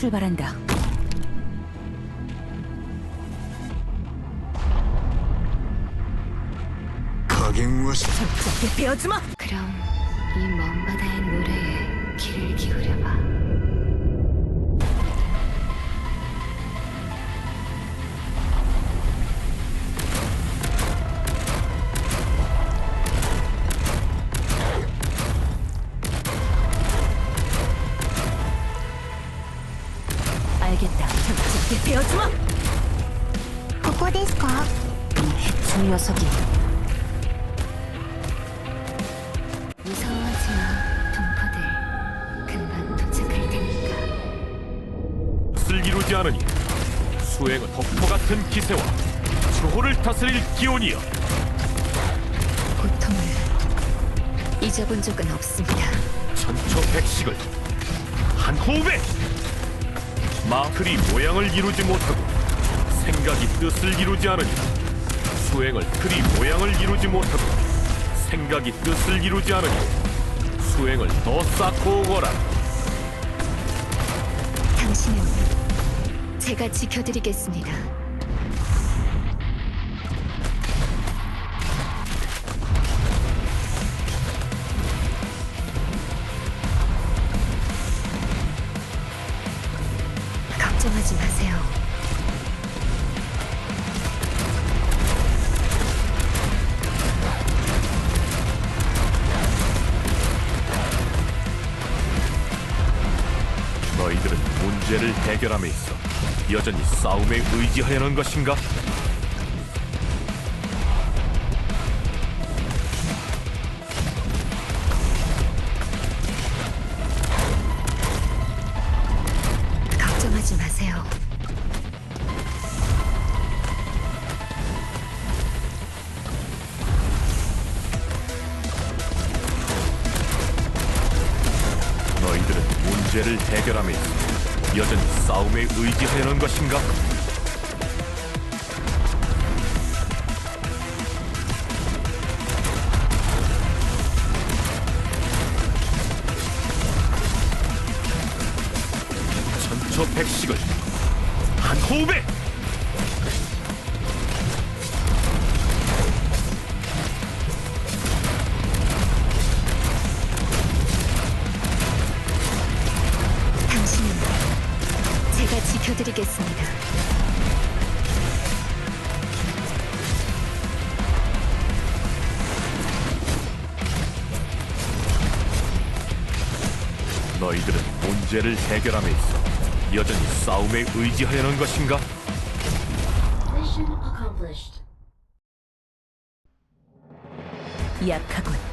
출발한다. 가긴 무엇이 적게 베어주마! 그럼 이 먼 바다의 노래에 알겠다. 적게 베어주마! ここですか 이 해충 녀석이 무서워하지 마, 동포들. 금방 도착할 테니까. 뜻을 이루지 않으니 수행은 덕포 같은 기세와 주호를 다스릴 기온이여 고통을 잊어본 적은 없습니다. 천초백식을 한 호흡에 마틀이 모양을 이루지 못하고 생각이 뜻을 이루지 않으니 수행을 틀이 모양을 이루지 못하고 생각이 뜻을 이루지 않으니 수행을 더 쌓고 오거라 당신은 제가 지켜드리겠습니다. 걱정하지 마세요. 너희들은 문제를 해결함에 있어 여전히 싸움에 의지하려는 것인가? 문제를 해결함에 여전히 싸움에 의지하려는 것인가? 천초백식을 한 호흡에 제가 지켜드리겠습니다. 너희들은 문제를 해결함에 있어 여전히 싸움에 의지하려는 것인가? Mission accomplished. 약하군.